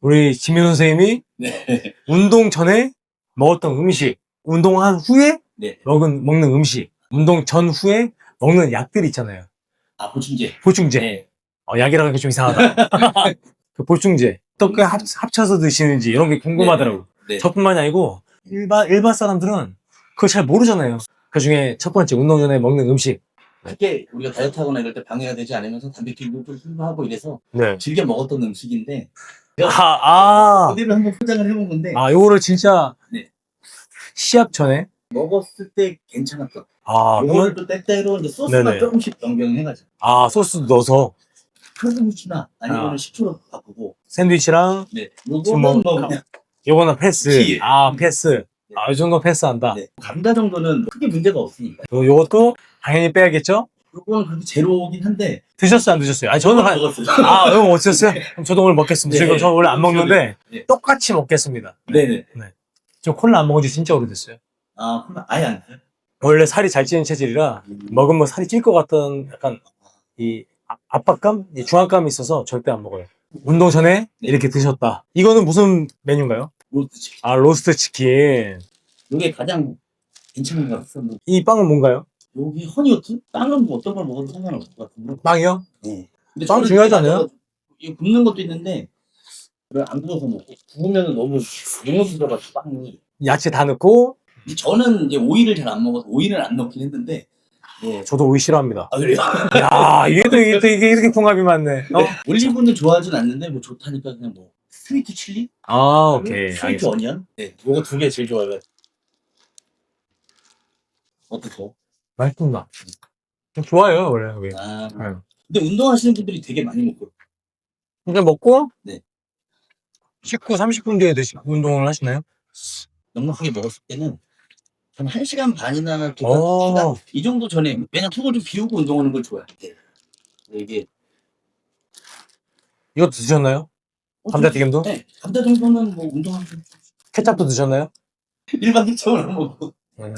우리 지민 선생님이 네. 운동 전에 먹었던 음식, 운동한 후에 네. 먹은, 먹는 음식, 운동 전 후에 먹는 약들 있잖아요. 아, 보충제. 보충제. 네. 어, 약이라고 하기 좀 이상하다. 그 보충제. 어떻게 합, 합쳐서 드시는지 이런 게 궁금하더라고. 네. 저뿐만이 아니고 일반, 일반 사람들은 그걸 잘 모르잖아요. 그 중에 첫 번째 운동 전에 먹는 음식. 크게 우리가 다이어트 하거나 이럴 때 방해가 되지 않으면서 단백질도 좀 풍부하고 이래서 네. 즐겨 먹었던 음식인데 아, 아, 그대로 한번 포장을 해본 건데 아, 요거를 진짜 네. 시합 전에 먹었을 때 괜찮았던 아, 요거를 또 때때로 이제 소스만 네네. 조금씩 변경해가지고 아, 소스 넣어서 표고무치나 아니면 아. 식초로 바꾸고 샌드위치랑 네뭐 요거는 뭐 그냥 요거는 패스. 그치. 아, 패스. 네. 아, 이 정도 패스한다. 네. 감자 정도는 크게 문제가 없으니까 요, 요것도 당연히 빼야겠죠? 요거는 그래도 제로긴 한데 드셨어요, 안 드셨어요? 아니, 저는 한, 먹었어요 아, 형 어떠셨어요? 그럼 저도 오늘 먹겠습니다. 네. 지금 저 원래 안 먹는데 네. 똑같이 먹겠습니다. 네네 저 콜라 안 먹은 지 진짜 오래됐어요. 아 콜라 아예 안 돼요? 원래 살이 잘 찌는 체질이라 먹으면 살이 찔 것 같은 약간 이 아- 압박감, 이 중압감이 있어서 절대 안 먹어요. 운동 전에 네. 이렇게 드셨다. 이거는 무슨 메뉴인가요? 로스트 아, 로스트 치킨. 요게 가장 괜찮은 것 같았어 이 빵은 뭔가요? 여기 허니오트? 빵은 뭐 어떤 걸 먹어도 상관없을 것 같은데 빵이요? 네. 근데 빵 저는 중요하지 않아요? 이거 굽는 것도 있는데 그걸 안 구워서 먹고 구우면 너무 너무 들어가지고 빵이 야채 다 넣고 근데 저는 이제 오이를 잘 안 먹어서 오이를 안 넣긴 했는데 예. 저도 오이 싫어합니다. 아 그래요? 야, 이게 또 이게 또 이게 이렇게 궁합이 많네. 어? 올리브는 좋아하진 않는데 뭐 좋다니까 그냥 뭐 스위트 칠리? 아, 오케이. 스위트 알겠습니다. 어니언? 네, 요거 두 개 제일 좋아해요. 어떠세요? 맛있습니다. 좋아요, 원래. 여기. 아, 아유. 근데 운동하시는 분들이 되게 많이 먹고 이제 먹고 네. 식후 30분 뒤에 드시 운동을 하시나요? 넉넉하게 먹었을 때는 한 1시간 반이나 두 오. 시간 이 정도 전에 왜냐면 속을 좀 비우고 운동하는 걸 좋아해요. 네. 이게 이거 드셨나요? 어, 감자튀김도? 네, 감자 정도는 뭐 운동하면서 케찹도 드셨나요? 일반 식초는 안 먹고 네.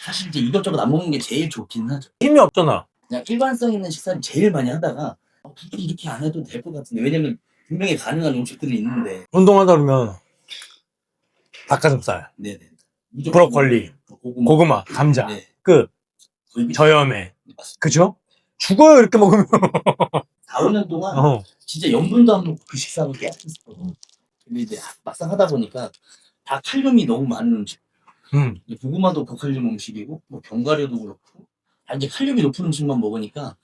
사실 이제 이것저것 안 먹는 게 제일 좋긴 하죠. 힘이 없잖아. 그냥 일관성 있는 식사를 제일 많이 하다가 어, 굳이 이렇게 안 해도 될 것 같은데 왜냐면 분명히 가능한 음식들이 있는데 운동하다 그러면 닭가슴살, 네네 무조건 브로콜리, 고구마, 고구마, 감자, 네. 끝, 저염에. 맞습니다. 그죠? 죽어요, 이렇게 먹으면. 4, 5년 동안 어. 진짜 염분도 안 먹고 그 계속 했었거든요. 근데 이제 막상 하다 보니까 다 칼륨이 너무 많은 음식. 음. 이제 고구마도 고칼륨 음식이고 뭐 견과류도 그렇고 다 이제 칼륨이 높은 음식만 먹으니까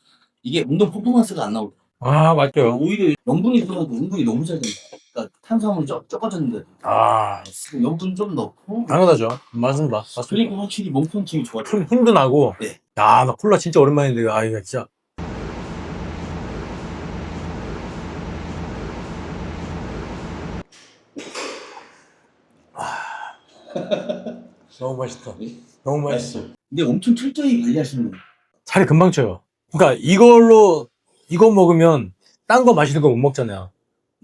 이게 운동 퍼포먼스가 안 나오고 아, 맞죠. 오히려 염분이 들어가도 운동이 너무 잘 된다. 그러니까 탄수화물이 적, 적어졌는데 아, 염분 좀 넣고 당연하죠. 맞습니다. 맞습니다. 그러니까 확실히 몸 좋아져. 힘, 힘도 나고. 네. 야, 나 콜라 진짜 오랜만인데, 아, 이거 진짜. 아. 너무 맛있다. 너무 맛있어. 근데 엄청 철저히 관리하시는 거예요. 살이 금방 쪄요. 그러니까 이걸로, 이거 먹으면 딴 거 맛있는 거 못 먹잖아요.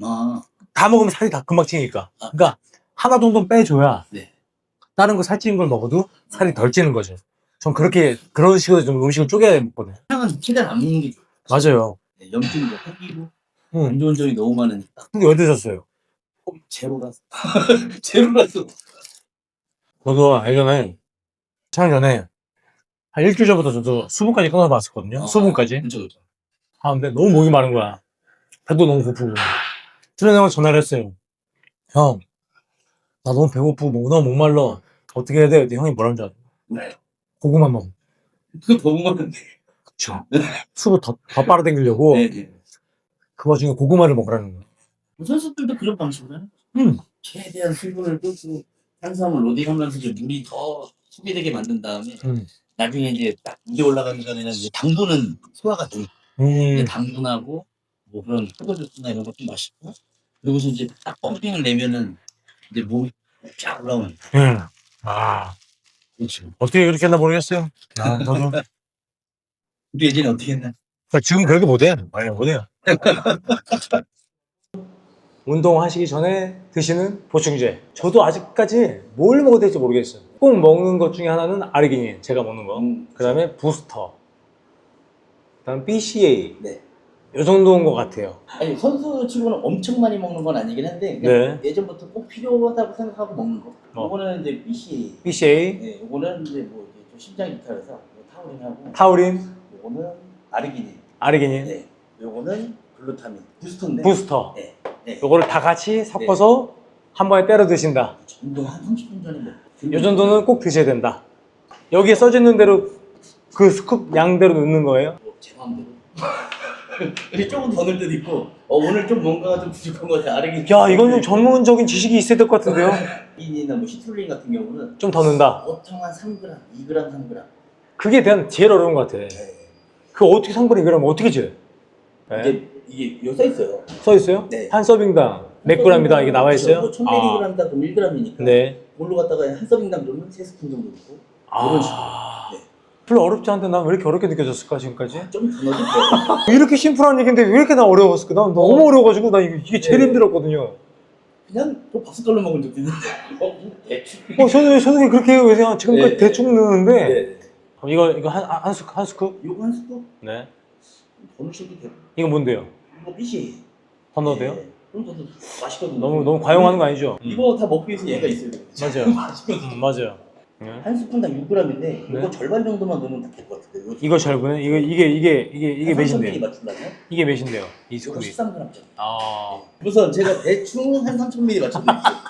아, 다 먹으면 살이 다 금방 찌니까. 그러니까 하나 정도는 빼줘야 네. 다른 거 살찌는 걸 먹어도 살이 덜 찌는 거죠. 전 그렇게, 그런 식으로 좀 음식을 쪼개야 먹거든요. 향은 최대한 안 먹는 게 좋아요. 맞아요. 네, 염증도 생기고 응. 안 좋은 점이 너무 많으니까 근데 왜 드셨어요? 제로라서 제로라서 저도 예전에, 전에, 한 일주일 전부터 저도 수분까지 끊어서 봤었거든요. 아, 수분까지. 아, 근데 너무 목이 마른 거야. 배도 너무 고프고. 트레이너 형한테 전화를 했어요. 형, 나 너무 배고프고 뭐 너무 목말라. 어떻게 해야 돼? 근데 형이 뭐라는 줄 알아? 네. 고구마 먹어. 그거 너무 많은데. 그쵸. 수분 더, 더 빨아당기려고 네, 네. 그 와중에 고구마를 먹으라는 거야. 선수들도 그런 방식으로 하는 거죠. 음. 최대한 수분을 끄고 탄수화물 로딩하면서 이제 물이 더 소비되게 만든 다음에 음. 나중에 이제 딱 위에 올라가는 전에는 이제 당분은 소화가 돼. 음. 당분하고 뭐 그런 포도주스나 이런 것도 맛있고 그리고서 이제 딱 펌핑을 내면은 이제 몸이 쫙 올라오는. 음. 아, 그렇죠. 어떻게 그렇게 했나 모르겠어요. 아, 저도. 우리 예전에 어떻게 했나? 지금 그렇게 못해. 아니, 못해요. 운동하시기 전에 드시는 보충제. 저도 아직까지 뭘 먹어야 될지 모르겠어요. 꼭 먹는 것 중에 하나는 아르기닌, 제가 먹는 거. 음, 그 다음에 부스터. 그 다음 BCA. 네. 요 정도인 것 같아요. 아니 선수 치고는 엄청 많이 먹는 건 아니긴 한데 네. 예전부터 꼭 필요하다고 생각하고 먹는 거. 어. 이거는 이제 BCA. BCA, 네, 이거는 이제 뭐 이제 좀 심장이 좋다 그래서 타우린하고 타우린, 이거는 아르기닌. 아르기닌, 네. 요거는 글루타민. 부스터인데. 부스터. 네. 네. 요거를 다 같이 섞어서 한 번에 때려 드신다. 정도 한 30분 전에 먹. 요 정도는 꼭 드셔야 된다. 여기에 써져 있는 대로 그 스쿱 양대로 넣는 거예요? 뭐, 제 마음대로. 이게 조금 더 넣을 때도 있고 어, 오늘 좀 뭔가 좀 부족한 것 같아. 아르기닌. 야, 이건 좀 전문적인 지식이 있어야 될 것 같은데요? 이나 뭐 시트룰린 같은 경우는 좀 더 넣는다. 보통 한 3g, 2g, 3g. 그게 대한 제일 어려운 것 같아. 네. 그 어떻게 상분이 그러면 어떻게 줘요? 네. 이게 이게 여기 써 있어요. 써 있어요? 네. 한 서빙당 몇 g이다 이게 나와 있어요? 1000mg다 그럼 1g이니까. 네. 그걸로 갖다가 한 서빙당 정도는 3스푼 정도 넣고 이런 식으로. 아, 네. 별로 어렵지 않은데 난 왜 이렇게 어렵게 느껴졌을까 지금까지? 좀더 넣어도 돼요. 이렇게 심플한 얘기인데 왜 이렇게 나 어려웠을까? 난 너무 어려워가지고 나 이게, 이게 제일 네. 힘들었거든요. 그냥 또 밥숟갈로 먹은 적도 있는데. 어, 대충. 어, 저는 왜 저는 왜 그렇게 해요? 그냥 지금까지 네. 대충 넣는데 네. 어, 이거 이거 한한 스쿱 한 스쿱? 요거 한 스푼 네. 더 넣으셔도 돼요. 이거 뭔데요? 이거 빛이. 더 넣어도 돼요? 네. 그럼 더 맛있거든요. 너무 너무 과용하는 거 아니죠? 이거 다 먹기 위해서 얘가 있어야 돼요. 맞아요. 맛있거든요. 음, 맞아요. 네. 한 스푼당 6g인데 네. 이거 절반 정도만 넣으면 될 것 같아요. 이거 절분은 이거 이게 이게 이게 이게 몇인데요? 맞춘다면 이게 몇인데요? 이 이거 스쿱이. 13g짜리. 아. 우선 제가 대충 한 3,000ml 맞춰드릴게요.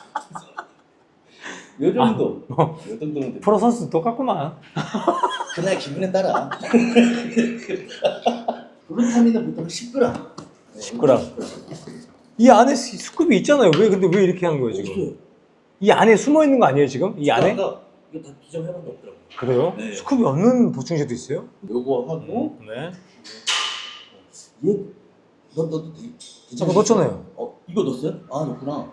요 정도. 어. 요 정도면. 프로 선수 똑같구만. 그날 기분에 따라. 글루타민은 보통 10g. 네, 10g. 이 안에 스- 스쿱이 있잖아요. 왜 근데 왜 이렇게 한 거예요 지금? 이 안에 숨어 있는 거 아니에요 지금? 이 안에? 아까 이거 다 비정해본 게 없더라고요. 그래요? 네. 스쿱이 없는 보충제도 있어요? 요거 하고 네. 얘 너, 너도 되- 아까 넣었잖아요. 어 이거 넣었어요? 아 넣구나.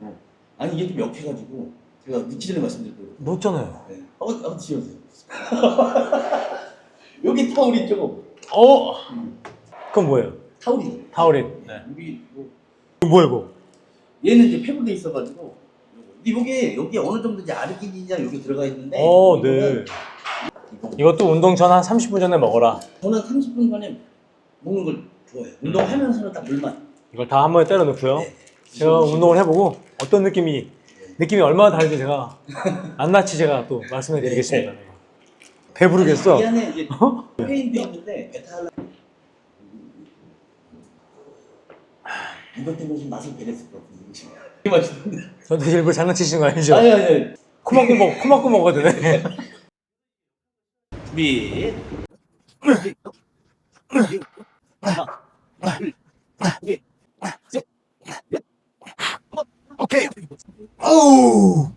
어. 아니 이게 좀 역해가지고 제가 늦기 전에 말씀드렸거든요. 넣었잖아요. 네. 어, 한번 지워주세요. 여기 타올이 있죠? 어? 음. 그건 뭐예요? 타올이. 타우린. 네. 여기 뭐 이거 뭐야 이거? 얘는 이제 폐부돼 있어가지고. 근데 요게 여기 어느 정도 이제 아르기닌이나 여기 들어가 있는데 어, 이거는 네. 이거. 이것도 운동 전 한 30분 전에 먹어라. 저는 30분 전에 먹는 걸 좋아해요. 운동하면서는 딱 물만. 이걸 다 한 번에 때려 넣고요. 네. 제가 운동을 해보고 어떤 느낌이 느낌이 얼마나 다른지 제가 낱낱이 제가 또 말씀해 드리겠습니다. 배부르겠어. 이 안에 이제 어? 페인도 있는데 베타알라. 이것 때문에 좀 맛을 배렸을 것 같은데. 이게 맛있는데. 저도 일부러 장난치시는 거 아니죠? 아니 아니 아니. 코 막고 먹, 코 막고 먹어도 되네. 준비. 오케이. 오우.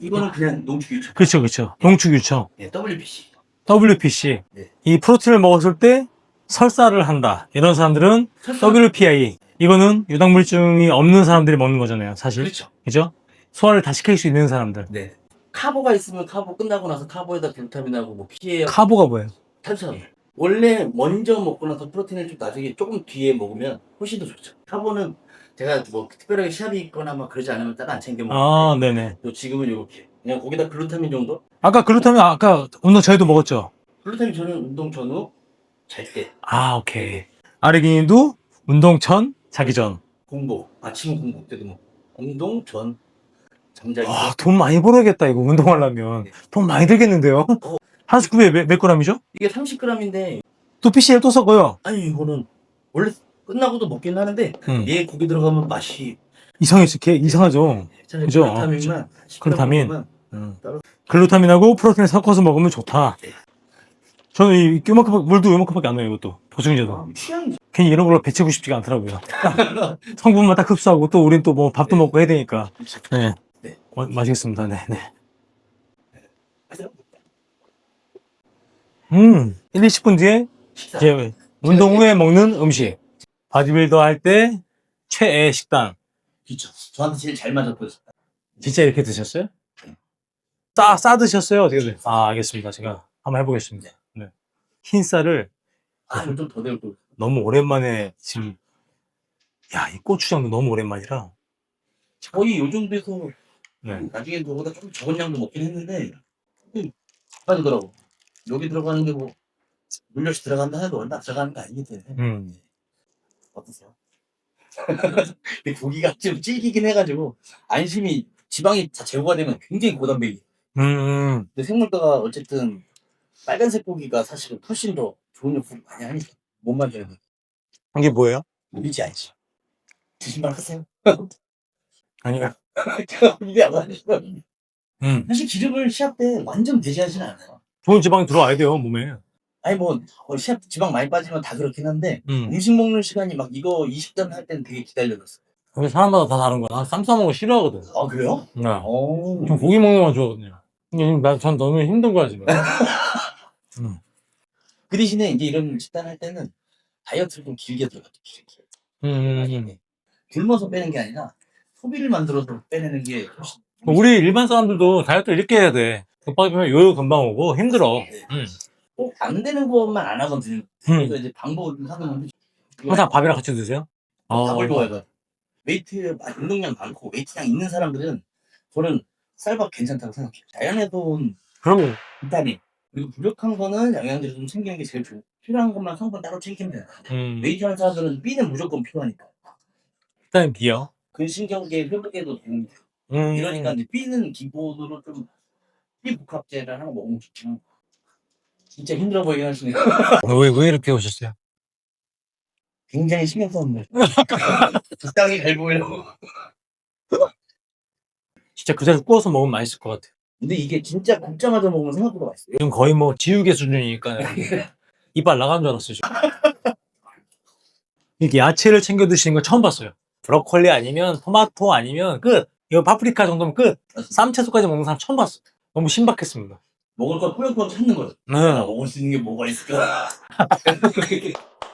이거는 그냥 농축 유착. 그렇죠, 그렇죠. 농축 유청. 네, WPC. WPC. 네. 이 프로틴을 먹었을 때 설사를 한다. 이런 사람들은 설사. WPI. 이거는 유당불증이 없는 사람들이 먹는 거잖아요, 사실. 그렇죠. 그죠? 소화를 다 시킬 수 있는 사람들. 네. 카보가 있으면 카보 끝나고 나서 카보에다 글루타민하고 뭐 피에 카보가 뭐예요? 탄수화물. 원래 먼저 먹고 나서 프로틴을 좀 나중에 조금 뒤에 먹으면 훨씬 더 좋죠. 카보는 제가 뭐 특별하게 시합이 있거나 막 그러지 않으면 따로 안 챙겨 먹는데 아, 네네. 요 지금은 이렇게 그냥 거기다 글루타민 정도? 아까 글루타민 아까 운동 저희도 먹었죠? 글루타민 저는 운동 전후 잘 때 아, 오케이. 아르기닌도 운동 전, 자기 전. 공복 아침 공복 때도 뭐 운동 전 잠자기 전 와, 돈 많이 벌어야겠다, 이거 운동하려면. 돈 많이 들겠는데요? 한 스쿱에 몇, 몇 g이죠? 이게 30g인데 또 PCL 또 섞어요. 아니 이거는 원래 끝나고도 먹긴 하는데 응. 얘 고기 들어가면 맛이 이상했어. 걔 이상하죠? 차라리 그죠? 글루타민만 10g 글루타민. 먹으면 따로- 글루타민하고 프로틴을 섞어서 먹으면 좋다. 네. 저는 이 요만큼, 물도 요만큼밖에 안 넣어요, 이것도. 보충제도. 아, 취향이죠. 괜히 이런 걸로 배치고 싶지가 않더라고요. 성분만 딱 흡수하고 또 우린 또 뭐 밥도 먹고 해야 되니까. 네. 네. 어, 맛있겠습니다. 네, 네. 하세요. 음, 1, 20분 뒤에. 이제 운동 후에 먹는 음식. 바디빌더 할 때 최애 식단. 그렇죠. 저한테 제일 잘 맞았거든요. 진짜 이렇게 드셨어요? 싸, 싸 드셨어요? 어떻게 돼? 아, 알겠습니다. 제가 한번 해보겠습니다. 네. 흰 쌀을 아, 이거 좀더 내고 또. 너무 오랜만에 지금, 야, 이 고추장도 너무 오랜만이라. 거의 요 정도에서 네. 나중에 저보다 좀 적은 양도 먹긴 했는데 음, 빠지더라고. 여기 들어가는 게 뭐 물엿이 들어간다 해도 얼마 들어가는 거 아니기 때문에 음. 어떠세요? 근데 고기가 좀 질기긴 해가지고 안심이 지방이 다 제거가 되면 굉장히 고단백이. 음, 근데 생물가가 어쨌든 빨간색 고기가 사실은 훨씬 더 좋은 역할을 많이 하니까 못 만져야 돼. 이게 뭐예요? 믿지 않지. 드시면 하세요. 아니요. 제가 믿지 안 하시죠. 음, 사실 기름을 시합 때 완전 배제하지는 않아요. 좋은 지방이 들어와야 돼요, 몸에. 아니 뭐 어, 시합 지방 많이 빠지면 다 그렇긴 한데 음. 음식 먹는 시간이 막 이거 20단 할 때는 되게 기다려졌어요. 근데 사람마다 다 다른 거야. 난 쌈 싸 먹는 거 싫어하거든. 아 그래요? 네. 오. 전 고기 먹는 건 좋아하거든요. 근데 지금 나, 전 너무 힘든 거야, 지금. 그 대신에 이제 이런 식단 할 때는 다이어트를 좀 길게 들어가죠. 길게. 음, 음. 굶어서 빼는 게 아니라 소비를 만들어서 빼내는 게 훨씬 우리 일반 사람들도 다이어트 이렇게 해야 돼. 급하게 보면 요요 금방 오고 힘들어. 음. 꼭안 되는 것만 안 하거든요. 그래서 음. 이제 방법을 좀 사는 건데 항상 밥이랑 같이 드세요? 밥을 좋아해요. 웨이트 아, 운동량 많고 웨이트량 있는 사람들은 저는 쌀밥 괜찮다고 생각해요. 온 그러면 비타민 그리고 부족한 거는 영양제를 좀 챙기는 게 제일 좋고 필요한 것만 성분 따로 챙기면 돼요. 음, 웨이트 하는 사람들은 B는 무조건 필요하니까 일단 비요. 근신경계 회복에도 도움이 돼요. 음, 이러니까 이제 B는 기본으로 좀 비복합제를 하나 먹으면 좋지만 진짜 힘들어 보이긴 하시네요. 왜, 왜 이렇게 오셨어요? 굉장히 신경 썼네. 적당히 잘 보이려고. 진짜 그 자리에 구워서 먹으면 맛있을 것 같아요. 근데 이게 진짜 굽자마자 먹으면 생각보다 맛있어요. 지금 거의 뭐 지우개 수준이니까 이빨 나간 줄 알았어요. 지금. 이렇게 야채를 챙겨 드시는 거 처음 봤어요. 브로콜리 아니면 토마토 아니면 끝. 이거 파프리카 정도면 끝. 쌈채소까지 먹는 사람 처음 봤어. 너무 신박했습니다. 먹을 걸 꾸역꾸역 찾는 거죠. 네. 아, 먹을 수 있는 게 뭐가 있을까?